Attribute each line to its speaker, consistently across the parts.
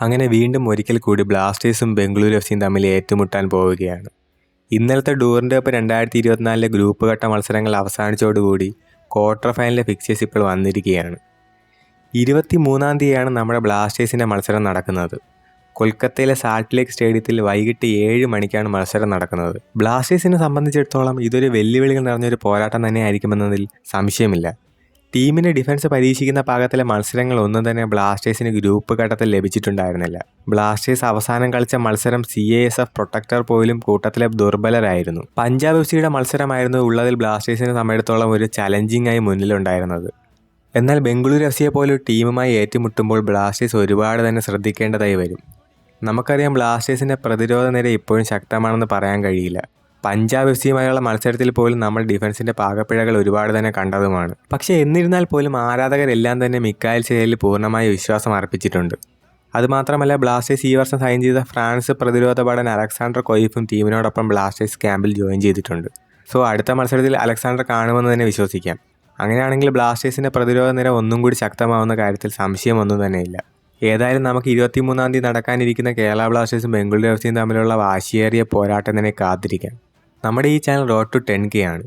Speaker 1: അങ്ങനെ വീണ്ടും ഒരിക്കൽ കൂടി ബ്ലാസ്റ്റേഴ്സും ബംഗളൂരു എഫ് സിയും തമ്മിൽ ഏറ്റുമുട്ടാൻ പോവുകയാണ്. ഇന്നലത്തെ ഡൂറിന്റെ ഒപ്പം രണ്ടായിരത്തി ഇരുപത്തിനാലിലെ ഗ്രൂപ്പ് ഘട്ട മത്സരങ്ങൾ അവസാനിച്ചതോടുകൂടി ക്വാർട്ടർ ഫൈനലിലെ ഫിക്സേഴ്സ് ഇപ്പോൾ വന്നിരിക്കുകയാണ്. ഇരുപത്തി മൂന്നാം തീയതിയാണ് നമ്മുടെ ബ്ലാസ്റ്റേഴ്സിന്റെ മത്സരം നടക്കുന്നത്. കൊൽക്കത്തയിലെ സാൾട്ട് ലേക്ക് സ്റ്റേഡിയത്തിൽ വൈകിട്ട് ഏഴ് മണിക്കാണ് മത്സരം നടക്കുന്നത്. ബ്ലാസ്റ്റേഴ്സിനെ സംബന്ധിച്ചിടത്തോളം ഇതൊരു വെല്ലുവിളികൾ നിറഞ്ഞൊരു പോരാട്ടം തന്നെയായിരിക്കുമെന്നതിൽ സംശയമില്ല. ടീമിന്റെ ഡിഫൻസ് പരീക്ഷിക്കുന്ന പാകത്തിലെ മത്സരങ്ങൾ ഒന്നും തന്നെ ബ്ലാസ്റ്റേഴ്സിന് ഗ്രൂപ്പ് ഘട്ടത്തിൽ ലഭിച്ചിട്ടുണ്ടായിരുന്നില്ല. ബ്ലാസ്റ്റേഴ്സ് അവസാനം കളിച്ച മത്സരം C A S F protector പോലും കൂട്ടത്തിലെ ദുർബലരായിരുന്നു. പഞ്ചാബ് എഫ് സിയുടെ മത്സരമായിരുന്നു ഉള്ളതിൽ ബ്ലാസ്റ്റേഴ്സിനെ സമയത്തോളം ഒരു ചലഞ്ചിങ് ആയി മുന്നിലുണ്ടായിരുന്നത്. എന്നാൽ ബംഗളൂരു എഫ് സിയെ പോലെ ടീമുമായി ഏറ്റുമുട്ടുമ്പോൾ ബ്ലാസ്റ്റേഴ്സ് ഒരുപാട് തന്നെ ശ്രദ്ധിക്കേണ്ടതായി വരും. നമുക്കറിയാം ബ്ലാസ്റ്റേഴ്സിന്റെ പ്രതിരോധ നിര ഇപ്പോഴും ശക്തമാണെന്ന് പറയാൻ കഴിയില്ല. പഞ്ചാബ് എഫ് സിയുമായുള്ള മത്സരത്തിൽ പോലും നമ്മൾ ഡിഫൻസിന്റെ പാകപ്പിഴകൾ ഒരുപാട് തന്നെ കണ്ടതുമാണ്. പക്ഷേ എന്നിരുന്നാൽ പോലും ആരാധകരെല്ലാം തന്നെ മിക്കായൽ ചെയ്യലിൽ പൂർണമായ വിശ്വാസം അർപ്പിച്ചിട്ടുണ്ട്. അതുമാത്രമല്ല ബ്ലാസ്റ്റേഴ്സ് ഈ വർഷം സൈൻ ചെയ്ത ഫ്രാൻസ് പ്രതിരോധ പഠൻ അലക്സാണ്ടർ കൊയ്ഫും ടീമിനോടൊപ്പം ബ്ലാസ്റ്റേഴ്സ് ക്യാമ്പിൽ ജോയിൻ ചെയ്തിട്ടുണ്ട്. സോ അടുത്ത മത്സരത്തിൽ അലക്സാണ്ടർ കാണുമെന്ന് തന്നെ വിശ്വസിക്കാം. അങ്ങനെയാണെങ്കിൽ ബ്ലാസ്റ്റേഴ്സിന്റെ പ്രതിരോധ നിര ഒന്നും കൂടി ശക്തമാവുന്ന കാര്യത്തിൽ സംശയമൊന്നും തന്നെയില്ല. ഏതായാലും നമുക്ക് ഇരുപത്തിമൂന്നാം തീയതി നടക്കാനിരിക്കുന്ന കേരള ബ്ലാസ്റ്റേഴ്സും ബംഗളൂരു എഫ് സിയും തമ്മിലുള്ള വാശിയേറിയ പോരാട്ടം തന്നെ കാത്തിരിക്കാം. നമ്മുടെ ഈ channel road to ten K ആണ്.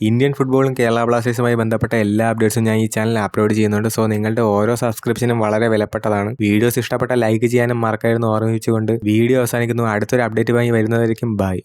Speaker 1: ഇന്ത്യൻ ഫുട്ബോളും കേരള ബ്ലാസ്റ്റേഴ്സുമായി ബന്ധപ്പെട്ട എല്ലാ അപ്ഡേറ്റ്സും ഞാൻ ഈ ചാനൽ അപ്ലോഡ് ചെയ്യുന്നുണ്ട്. സോ നിങ്ങളുടെ ഓരോ സബ്സ്ക്രിപ്ഷനും വളരെ വിലപ്പെട്ടതാണ്. വീഡിയോസ് ഇഷ്ടപ്പെട്ട ലൈക്ക് ചെയ്യാനും മറക്കായിരുന്നു ഓർമ്മിച്ചുകൊണ്ട് വീഡിയോ അവസാനിക്കുന്നു. അടുത്തൊരു അപ്ഡേറ്റുമായി വരുന്നതായിരിക്കും ബൈ